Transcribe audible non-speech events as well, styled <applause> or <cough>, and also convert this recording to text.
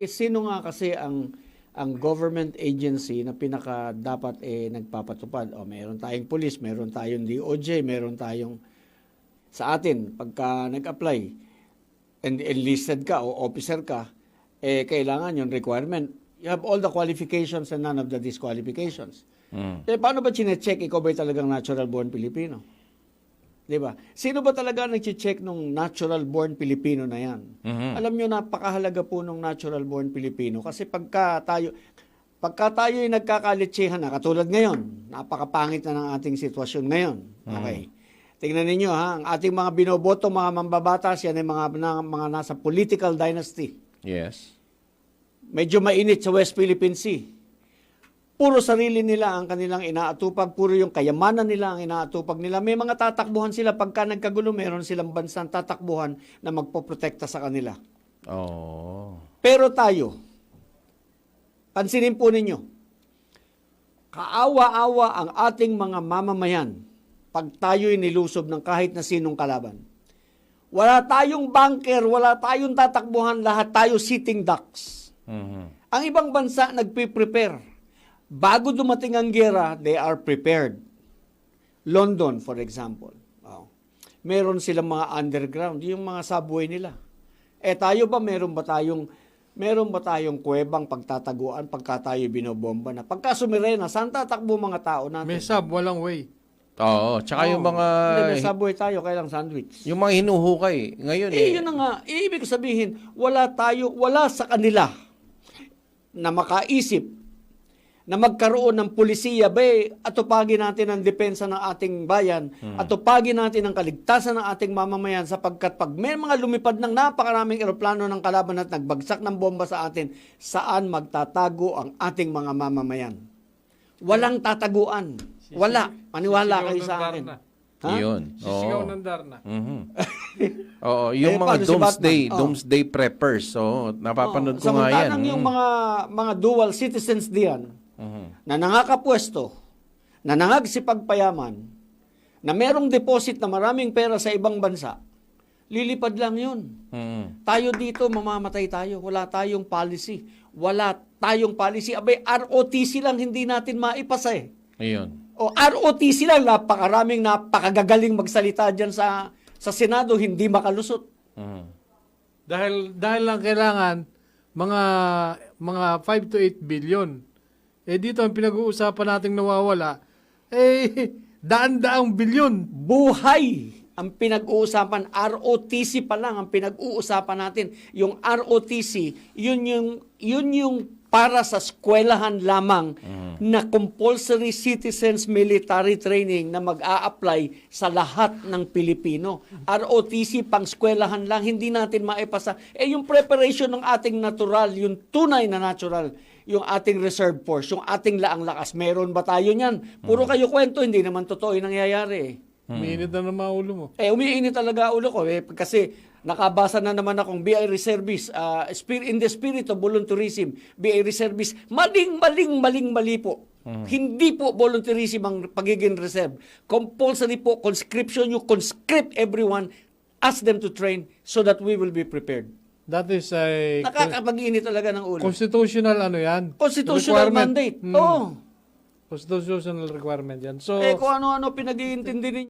Eh, sino nga kasi ang ang government agency na pinaka dapat eh nagpapatupad? O meron tayong police, meron tayong DOJ, meron tayong sa atin pagka nag-apply and enlisted ka o officer ka, eh kailangan yung requirement. You have all the qualifications and none of the disqualifications. Mm. Eh, paano ba chinecheck ikaw ba'y talagang natural born Filipino? Di ba? Sino ba talaga nag-check nung natural born Filipino na yan? Mhm. Alam nyo, napakahalaga po nung natural born Filipino kasi pagka tayo, pagka tayo ay nagkakalitsehan na, katulad ngayon, napakapangit na ng ating sitwasyon ngayon. Okay. Tingnan ninyo ha, ang ating mga binoboto, mga mambabatas, yan ay mga, na, mga nasa political dynasty. Yes. Medyo mainit sa West Philippine Sea. Puro sarili nila ang kanilang inaatupag, puro yung kayamanan nila ang inaatupag nila. May mga tatakbuhan sila pagka nagkagulo, meron silang bansang tatakbuhan na magpoprotekta sa kanila. Oh. Pero tayo, pansinin po ninyo, kaawa-awa ang ating mga mamamayan pag tayo'y nilusob ng kahit na sinong kalaban. Wala tayong bunker, wala tayong tatakbuhan, lahat tayo sitting ducks. Mhm. Ang ibang bansa nagpe-prepare. Bago dumating ang gera, they are prepared. London, for example. Oh. Meron silang mga underground, yung mga subway nila. Eh tayo ba, meron ba tayong meron ba tayong kuwebang pagtataguan pagka tayo binobomba na? Pagka sumirena, saan tatakbo mga tao natin? May sub, walang way. Oo. Tsaka yung Oo. mga... Hindi, may subway tayo, kailang sandwich. Yung mga hinuhukay. Ngayon eh. Eh, yun na nga. Eh, ibig sabihin, wala tayo, wala sa kanila na makaisip na magkaroon ng pulisiya, be, atupagin natin ang depensa ng ating bayan, atupagin natin ang kaligtasan ng ating mamamayan sapagkat pag may mga lumipad ng napakaraming eroplano ng kalaban at nagbagsak ng bomba sa atin, saan magtatago ang ating mga mamamayan? Walang tataguan. Wala. Maniwala kayo sa akin. Ha? Yun. Sisigaw Oo. ng Darna. Mhm. <laughs> Oo, yung Eh, mga paano si doomsday, Batman? Oh. doomsday preppers. So, napapanood Oo. ko nga yan. Samantalang yung Mm. mga mga dual citizens diyan Mhm. na nangakapwesto, na nangagsipagpayaman, na merong deposit na maraming pera sa ibang bansa, lilipad lang yun. Mhm. Tayo dito, mamamatay tayo. Wala tayong policy. Wala tayong policy. Abay, ROTC lang hindi natin maipasa eh. Ayun. O ROTC lang, napakaraming napakagagaling magsalita dyan sa, sa Senado, hindi makalusot. Mhm. Dahil dahil lang kailangan mga mga 5 to 8 billion. Eh dito ang pinag-uusapan nating nawawala eh <laughs> daan-daang bilyon. buhay ang pinag-uusapan. ROTC pa lang ang pinag-uusapan natin. Yung ROTC, yun yung, yun yung para sa eskwelahan lamang na compulsory citizens military training na mag-a-apply sa lahat ng Pilipino. ROTC pang eskwelahan lang, hindi natin maipasa. Eh yung preparation ng ating natural, yung tunay na natural, yung ating reserve force, yung ating laang lakas, meron ba tayo niyan? Puro kayo kwento, hindi naman totoo yung nangyayari Minit na naman ulo mo. Eh, umiinit talaga ulo ko eh, kasi nakabasa na naman akong BI Reservice, uh, in the spirit of volunteerism, BI Reservice, maling, maling, maling, mali po. Hindi po volunteerism ang pagiging reserve. Compulsory po, conscription, you conscript everyone, ask them to train so that we will be prepared. That is a Nakakapag-init talaga ng ulo. constitutional ano yan? Constitutional mandate. Hmm. Oo. Constitutional requirement yan. So, Eh, kung ano-ano pinag-iintindi ninyo.